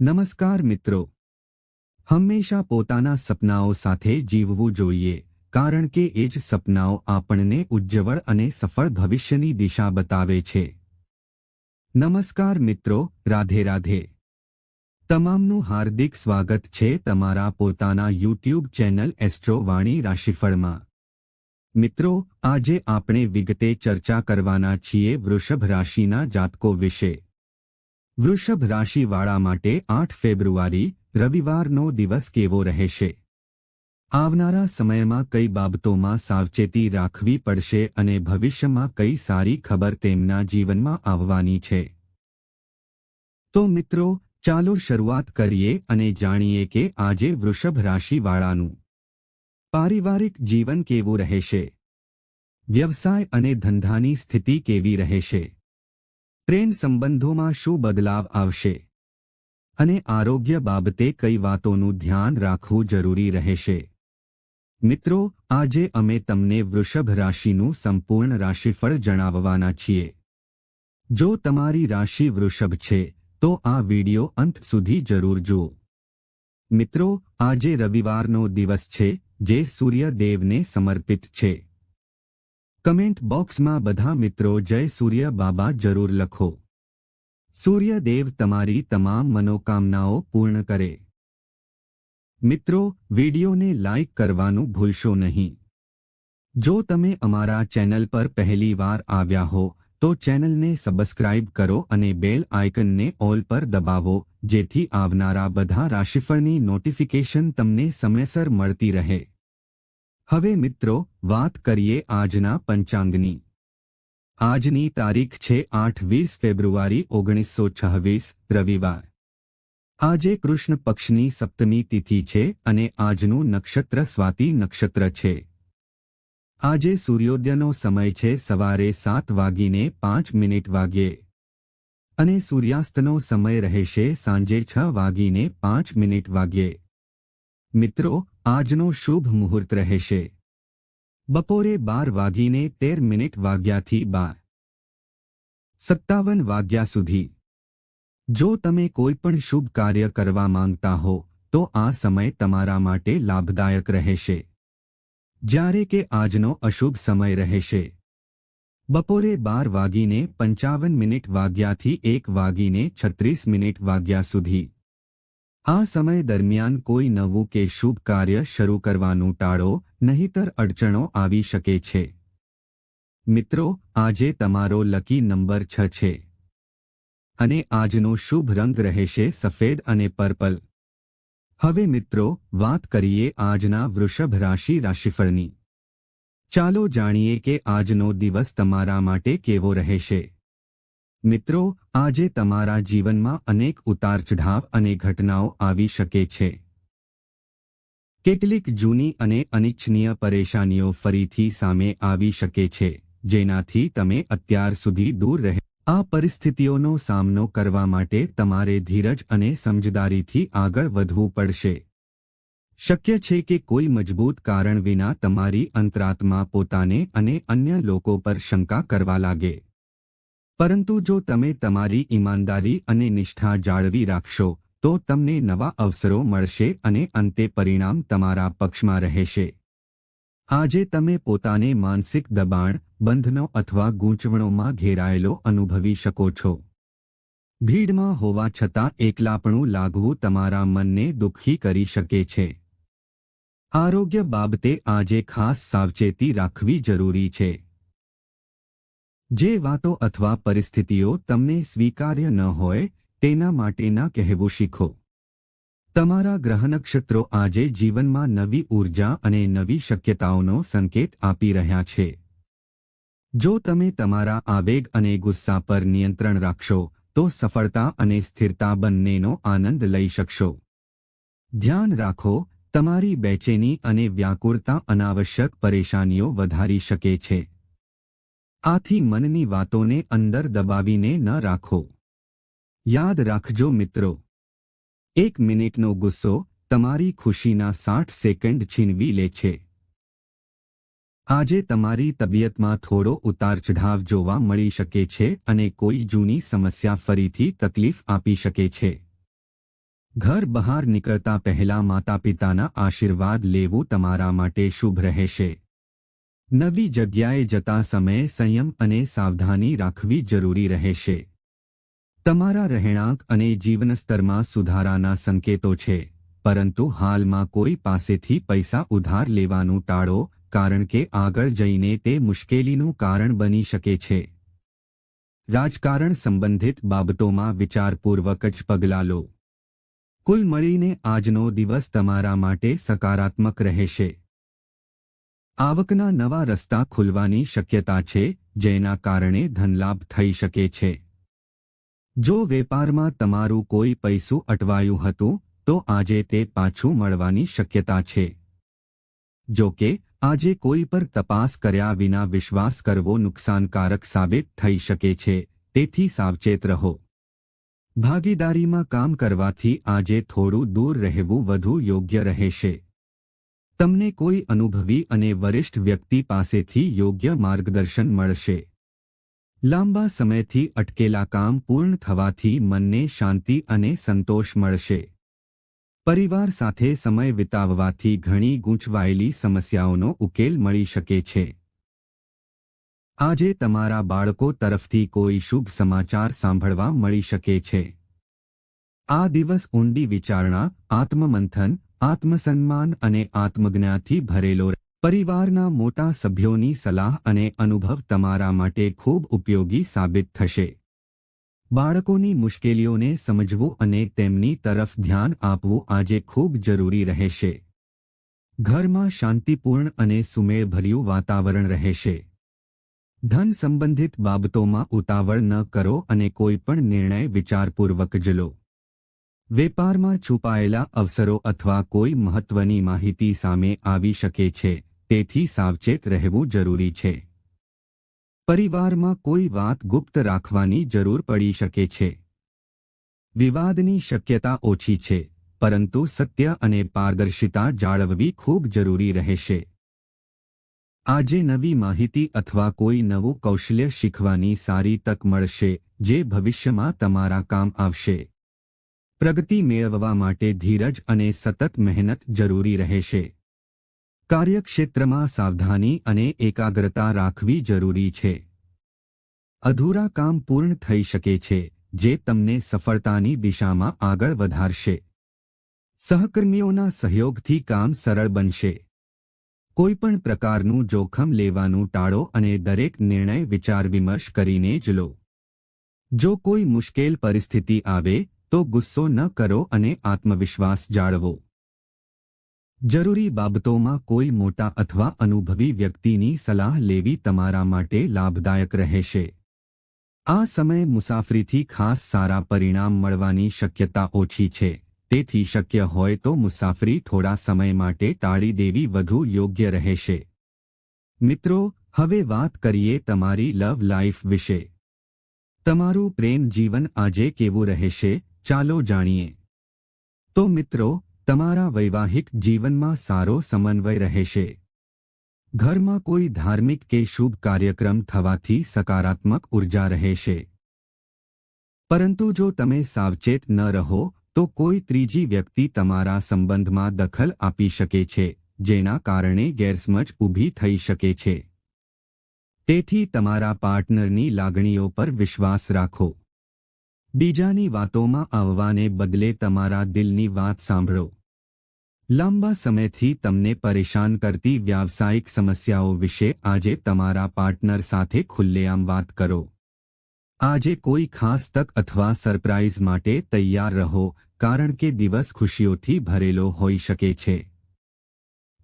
નમસ્કાર મિત્રો. હંમેશા પોતાના સપનાઓ સાથે જીવવું જોઈએ, કારણ કે એ જ સપનાઓ આપણને ઉજ્જવળ અને સફળ ભવિષ્યની દિશા બતાવે છે. નમસ્કાર મિત્રો, રાધે રાધે. તમામનું હાર્દિક સ્વાગત છે તમારા પોતાના યુટ્યુબ ચેનલ એસ્ટ્રો વાણી રાશિફળમાં. મિત્રો, આજે આપણે વિગતે ચર્ચા કરવાના છીએ વૃષભ રાશિના જાતકો વિશે. વૃષભ રાશિવાળા માટે આઠ ફેબ્રુઆરી રવિવારનો દિવસ કેવો રહેશે? આવનારા સમયમાં કઈ બાબતોમાં સાવચેતી રાખવી પડશે અને ભવિષ્યમાં કઈ સારી ખબર તેમના જીવનમાં આવવાની છે? તો મિત્રો, ચાલો શરૂઆત કરીએ અને જાણીએ કે આજે વૃષભ રાશિવાળાનું પારિવારિક જીવન કેવું રહેશે? વ્યવસાય અને ધંધાની સ્થિતિ કેવી રહેશે? પ્રેમ સંબંધોમાં શું બદલાવ આવશે? અને આરોગ્ય બાબતે કઈ વાતોનું ધ્યાન રાખવું જરૂરી રહેશે? મિત્રો, આજે અમે તમને વૃષભ રાશિનું સંપૂર્ણ રાશિફળ જણાવવાના છીએ. જો તમારી રાશિ વૃષભ છે, તો આ વિડિયો અંત સુધી જરૂર જુઓ. મિત્રો, આજે રવિવારનો દિવસ છે, જે સૂર્યદેવને સમર્પિત છે. કમેન્ટ બોક્સમાં બધા મિત્રો જય સૂર્ય બાબા જરૂર લખો. સૂર્યદેવ તમારી તમામ મનોકામનાઓ પૂર્ણ કરે. મિત્રો, વિડિયોને લાઇક કરવાનું ભૂલશો નહીં. જો તમે અમારા ચેનલ પર પહેલી વાર આવ્યા હો, તો ચેનલને સબસ્ક્રાઇબ કરો અને બેલ આઇકનને ઓલ પર દબાવો, જેથી આવનારા બધા રાશિફળની નોટિફિકેશન તમને સમયસર મળતી રહે. હવે મિત્રો, વાત કરીએ આજના પંચાંગની. આજની તારીખ છે આઠ વીસ ફેબ્રુઆરી ઓગણીસો છવ્વીસ, રવિવાર. આજે કૃષ્ણ પક્ષની સપ્તમી તિથિ છે અને આજનું નક્ષત્ર સ્વાતિ નક્ષત્ર છે. આજે સૂર્યોદયનો સમય છે સવારે સાત વાગીને પાંચ મિનિટ વાગ્યે અને સૂર્યાસ્તનો સમય રહેશે સાંજે છ વાગીને પાંચ મિનિટ વાગ્યે મિત્રો આજનો શુભ મુહૂર્ત રહેશે. બપોરે બાર વાગીને તેર મિનિટ વાગ્યાથી બાર. સત્તાવન વાગ્યા સુધી. જો તમે કોઈ પણ શુભ કાર્ય કરવા માંગતા હો, તો આ સમય તમારા માટે લાભદાયક રહેશે. જ્યારે કે આજનો અશુભ સમય રહેશે. બપોરે બાર વાગીને પંચાવન મિનિટ વાગ્યાથી એક વાગીને છત્રીસ મિનિટ વાગ્યા સુધી. આ સમય દરમિયાન કોઈ નવું કે શુભ કાર્ય શરૂ કરવાનું ટાળો, નહીતર અડચણો આવી શકે છે. મિત્રો, આજે તમારો લકી નંબર છ છે. અને આજનો શુભ રંગ રહેશે સફેદ અને પર્પલ. હવે મિત્રો, વાત કરીએ આજના વૃષભ રાશિ રાશિફળની. ચાલો જાણીએ કે આજનો દિવસ તમારા માટે કેવો રહેશે. મિત્રો, આજે તમારા જીવનમાં અનેક ઉતાર ચઢાવ અને ઘટનાઓ આવી શકે છે. કેટલીક જૂની અને અનિચ્છનીય પરેશાનીઓ ફરીથી સામે આવી શકે છે, જેનાથી તમે અત્યાર સુધી દૂર રહે. આ પરિસ્થિતિઓનો સામનો કરવા માટે તમારે ધીરજ અને સમજદારીથી આગળ વધવું પડશે. શક્ય છે કે કોઈ મજબૂત કારણ વિના તમારી અંતરાત્મા પોતાને અને અન્ય લોકો પર શંકા કરવા લાગે. પરંતુ જો તમે તમારી ઈમાનદારી અને નિષ્ઠા જાળવી રાખશો, તો તમને નવા અવસરો મળશે અને અંતે પરિણામ તમારા પક્ષમાં રહેશે. આજે તમે પોતાને માનસિક દબાણ, બંધનો અથવા ગૂંચવણોમાં ઘેરાયેલો અનુભવી શકો છો. ભીડમાં હોવા છતાં એકલાપણું લાગવું તમારા મનને દુઃખી કરી શકે છે. આરોગ્ય બાબતે આજે ખાસ સાવચેતી રાખવી જરૂરી છે. જે વાતો અથવા પરિસ્થિતિઓ તમને સ્વીકાર્ય ન હોય, તેના માટેના કહેવું શીખો. તમારા ગ્રહ નક્ષત્રો આજે જીવનમાં નવી ઊર્જા અને નવી શક્યતાઓનો સંકેત આપી રહ્યા છે. જો તમે તમારા આવેગ અને ગુસ્સા પર નિયંત્રણ રાખશો, તો સફળતા અને સ્થિરતા બંનેનો આનંદ લઈ શકશો. ધ્યાન રાખો, તમારી બેચેની અને વ્યાકુળતા અનાવશ્યક પરેશાનીઓ વધારી શકે છે. આથી મનની વાતોને અંદર દબાવીને ન રાખો. યાદ રાખજો મિત્રો. એક મિનિટનો ગુસ્સો તમારી ખુશીના સાઠ સેકન્ડ છીનવી લે છે. આજે તમારી તબિયતમાં થોડો ઉતાર ચઢાવ જોવા મળી શકે છે અને કોઈ જૂની સમસ્યા ફરીથી તકલીફ આપી શકે છે. ઘર બહાર નીકળતા પહેલા માતા પિતાના આશીર્વાદ લેવું તમારા માટે શુભ રહેશે. નવી જગ્યાએ જતા સમયે સંયમ અને સાવધાની રાખવી જરૂરી રહેશે. તમારા રહેણાંક અને જીવનસ્તરમાં સુધારાના સંકેતો છે, પરંતુ હાલમાં કોઈ પાસેથી પૈસા ઉધાર લેવાનું ટાળો, કારણ કે આગળ જઈને તે મુશ્કેલીનું કારણ બની શકે છે. રાજકારણ સંબંધિત બાબતોમાં વિચારપૂર્વક જ પગલાં લો. કુલ મળીને આજનો દિવસ તમારા માટે સકારાત્મક રહેશે. આવકના નવા રસ્તા ખુલવાની શક્યતા છે, જેના કારણે ધનલાભ થઈ શકે છે. જો વેપારમાં તમારું કોઈ પૈસું અટવાયું હતું, તો આજે તે પાછું મળવાની શક્યતા છે. જો કે, આજે કોઈ પર તપાસ કર્યા વિના વિશ્વાસ કરવો નુકસાનકારક સાબિત થઈ શકે છે, તેથી સાવચેત રહો. ભાગીદારીમાં કામ કરવાથી આજે થોડું દૂર રહેવું વધુ યોગ્ય રહેશે. તમને કોઈ અનુભવી અને વરિષ્ઠ વ્યક્તિ પાસેથી યોગ્ય માર્ગદર્શન મળશે. લાંબા સમયથી અટકેલા કામ પૂર્ણ થવાથી મનને શાંતિ અને સંતોષ મળશે. પરિવાર સાથે સમય વિતાવવાથી ઘણી ગૂંચવાયેલી સમસ્યાઓનો ઉકેલ મળી શકે છે. આજે તમારા બાળકો તરફથી કોઈ શુભ સમાચાર સાંભળવા મળી શકે છે. આ દિવસ ઊંડી વિચારણા, આત્મમંથન આત્મસન્માન અને આત્મજ્ઞાથી ભરેલો પરિવારના મોટા સભ્યોની સલાહ અને અનુભવ તમારા માટે ખૂબ ઉપયોગી સાબિત થશે. બાળકોની મુશ્કેલીઓને સમજવું અને તેમની તરફ ધ્યાન આપવું આજે ખૂબ જરૂરી રહેશે. ઘરમાં શાંતિપૂર્ણ અને સુમેળભર્યું વાતાવરણ રહેશે. ધન સંબંધિત બાબતોમાં ઉતાવળ ન કરો અને કોઈ પણ નિર્ણય વિચારપૂર્વક જ લો વેપારમાં છુપાયેલા અવસરો અથવા કોઈ મહત્વની માહિતી સામે આવી શકે છે, તેથી સાવચેત રહેવું જરૂરી છે. પરિવારમાં કોઈ વાત ગુપ્ત રાખવાની જરૂર પડી શકે છે. વિવાદની શક્યતા ઓછી છે, પરંતુ સત્ય અને પારદર્શિતા જાળવવી ખૂબ જરૂરી રહેશે. આજે નવી માહિતી અથવા કોઈ નવું કૌશલ્ય શીખવાની સારી તક મળશે, જે ભવિષ્યમાં તમારા કામ આવશે. પ્રગતિ મેળવવા માટે ધીરજ અને સતત મહેનત જરૂરી રહેશે કાર્યક્ષેત્રમાં સાવધાની અને એકાગ્રતા રાખવી જરૂરી છે. અધૂરા કામ પૂર્ણ થઈ શકે છે, જે તમને સફળતાની દિશામાં આગળ વધારશે. સહકર્મીઓના સહયોગથી કામ સરળ બનશે. કોઈપણ પ્રકારનું જોખમ લેવાનું ટાળો અને દરેક નિર્ણય વિચાર વિમર્શ કરીને જ લો. જો કોઈ મુશ્કેલ પરિસ્થિતિ આવે તો ગુસ્સો ન કરો અને આત્મવિશ્વાસ જાળવો. જરૂરી બાબતોમાં કોઈ મોટા અથવા અનુભવી વ્યક્તિની સલાહ લેવી તમારા માટે લાભદાયક રહેશે. આ સમય મુસાફરીથી ખાસ સારા પરિણામ મળવાની શક્યતા ઓછી છે. તેથી શક્ય હોય તો મુસાફરી થોડા સમય માટે ટાળી દેવી વધુ યોગ્ય રહેશે. મિત્રો, હવે વાત કરીએ તમારી લવ લાઈફ વિશે. તમારું પ્રેમ જીવન આજે કેવું રહેશે? ચાલો જાણીએ. તો મિત્રો, તમારા વૈવાહિક જીવનમાં સારો સમન્વય રહેશે. ઘરમાં કોઈ ધાર્મિક કે શુભ કાર્યક્રમ થવાથી સકારાત્મક ઊર્જા રહેશે. પરંતુ જો તમે સાવચેત ન રહો, તો કોઈ ત્રીજી વ્યક્તિ તમારા સંબંધમાં દખલ આપી શકે છે, જેના કારણે ગેરસમજ ઊભી થઈ શકે છે. તેથી તમારા પાર્ટનરની લાગણીઓ પર વિશ્વાસ રાખો. બીજાની વાતોમાં આવવાને બદલે તમારા દિલની વાત સાંભળો. લાંબા સમયથી તમને પરેશાન કરતી વ્યાવસાયિક સમસ્યાઓ વિશે આજે તમારા પાર્ટનર સાથે ખુલ્લેઆમ વાત કરો. આજે કોઈ ખાસ તક અથવા સરપ્રાઇઝ માટે તૈયાર રહો, કારણ કે દિવસ ખુશીઓથી ભરેલો હોઈ શકે છે.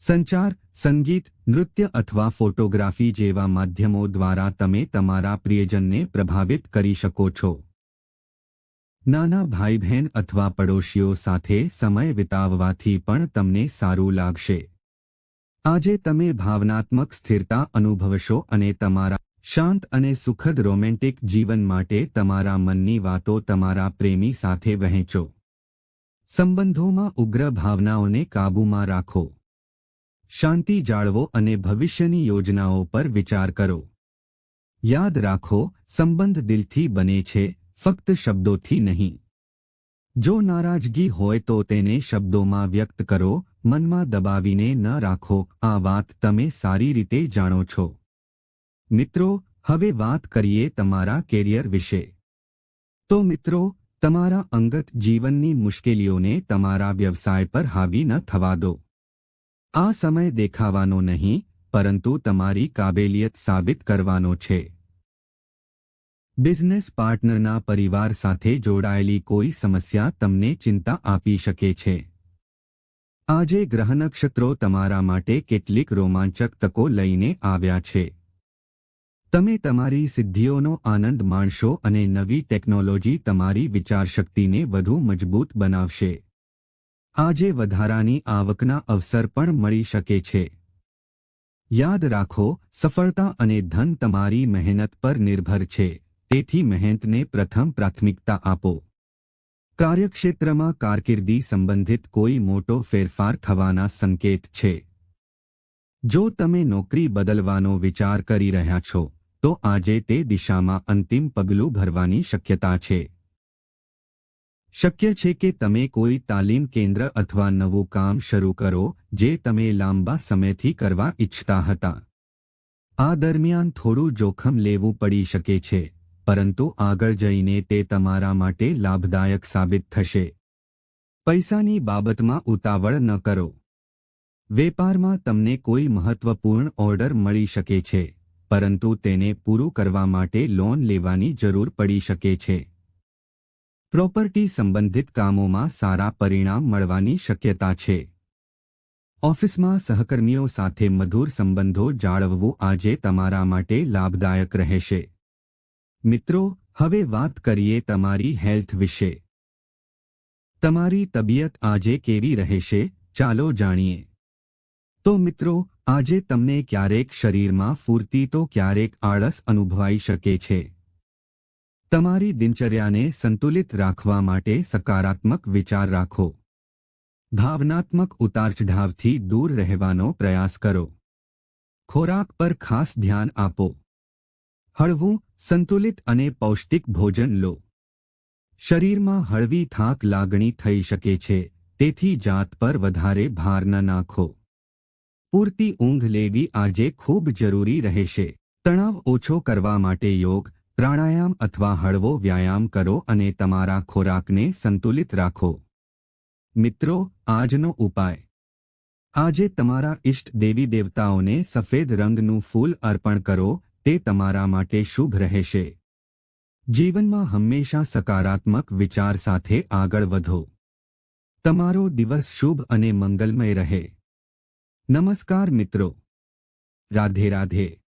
સંચાર, સંગીત, નૃત્ય અથવા ફોટોગ્રાફી જેવા માધ્યમો દ્વારા તમે તમારા પ્રિયજનને પ્રભાવિત કરી શકો છો. નાના ભાઈ બહેન અથવા પડોશીઓ સાથે સમય વિતાવવાથી પણ તમને સારું લાગશે. આજે તમે ભાવનાત્મક સ્થિરતા અનુભવશો અને તમારા શાંત અને સુખદ રોમેન્ટિક જીવન માટે તમારા મનની વાતો તમારા પ્રેમી સાથે વહેંચો. સંબંધોમાં ઉગ્ર ભાવનાઓને કાબૂમાં રાખો. શાંતિ જાળવો અને ભવિષ્યની યોજનાઓ પર વિચાર કરો. યાદ રાખો, સંબંધ દિલથી બને છે ફક્ત શબ્દોથી નહીં. જો નારાજગી હોય તો તેને શબ્દોમાં વ્યક્ત કરો, મનમાં દબાવીને ન રાખો, આ વાત તમે સારી રીતે જાણો છો. મિત્રો, હવે વાત કરીએ તમારા કેરિયર વિશે. તો મિત્રો, તમારા અંગત જીવનની મુશ્કેલીઓને તમારા વ્યવસાય પર હાવી ન થવા દો. આ સમય દેખાવાનો નહીં, પરંતુ તમારી કાબેલિયત સાબિત કરવાનો છે. બિઝનેસ પાર્ટનરના પરિવાર સાથે જોડાયેલી કોઈ સમસ્યા તમને ચિંતા આપી શકે છે. આજે ગ્રહ નક્ષત્રો તમારા માટે કેટલીક રોમાંચક તકો લઈને આવ્યા છે. તમે તમારી સિદ્ધિઓનો આનંદ માણશો અને નવી ટેકનોલોજી તમારી વિચારશક્તિને વધુ મજબૂત બનાવશે. આજે વધારાની આવકના અવસર પણ મળી શકે છે. યાદ રાખો, સફળતા અને ધન તમારી મહેનત પર નિર્ભર છે. તેથી મહેનતને પ્રથમ પ્રાથમિકતા આપો. કાર્યક્ષેત્રમાં કારકિર્દી સંબંધિત કોઈ મોટો ફેરફાર થવાના સંકેત છે. જો તમે નોકરી બદલવાનો વિચાર કરી રહ્યા છો, તો આજે તે દિશામાં અંતિમ પગલું ભરવાની શક્યતા છે. શક્ય છે કે તમે કોઈ તાલીમ કેન્દ્ર અથવા નવું કામ શરૂ કરો, જે તમે લાંબા સમયથી કરવા ઇચ્છતા હતા. આ દરમિયાન થોડું જોખમ લેવું પડી શકે છે. પરંતુ આગળ જઈને તે તમારા માટે લાભદાયક સાબિત થશે. પૈસાની બાબતમાં ઉતાવળ ન કરો. વેપારમાં તમને કોઈ મહત્વપૂર્ણ ઓર્ડર મળી શકે છે, પરંતુ તેને પૂરું કરવા માટે લોન લેવાની જરૂર પડી શકે છે. પ્રોપર્ટી સંબંધિત કામોમાં સારા પરિણામ મળવાની શક્યતા છે. ઓફિસમાં સહકર્મીઓ સાથે મધુર સંબંધો જાળવવું આજે તમારા માટે લાભદાયક રહેશે. મિત્રો, હવે વાત કરીએ તમારી હેલ્થ વિશે. તમારી તબિયત આજે કેવી રહેશે? ચાલો જાણીએ. તો મિત્રો, આજે તમને ક્યારેક શરીરમાં ફૂર્તી તો ક્યારેક આળસ અનુભવાઈ શકે છે. તમારી દિનચર્યાને સંતુલિત રાખવા માટે સકારાત્મક વિચાર રાખો. ભાવનાત્મક ઉતારચઢાવથી દૂર રહેવાનો પ્રયાસ કરો. ખોરાક પર ખાસ ધ્યાન આપો. હળવું સંતુલિત અને પૌષ્ટિક ભોજન લો. શરીરમાં હળવી થાક લાગણી થઈ શકે છે, તેથી જાત પર વધારે ભાર ન નાખો. પૂરતી ઊંઘ લેવી આજે ખૂબ જરૂરી રહેશે. તણાવ ઓછો કરવા માટે યોગ, પ્રાણાયામ અથવા હળવો વ્યાયામ કરો અને તમારા ખોરાકને સંતુલિત રાખો. મિત્રો, આજનો ઉપાય. આજે તમારા ઇષ્ટ દેવી દેવતાઓને સફેદ રંગનું ફૂલ અર્પણ કરો તે તમારા માટે શુભ રહેશે. જીવનમાં હંમેશા સકારાત્મક વિચાર સાથે આગળ વધો. તમારો દિવસ શુભ અને મંગલમય રહે. નમસ્કાર મિત્રો. રાધે રાધે.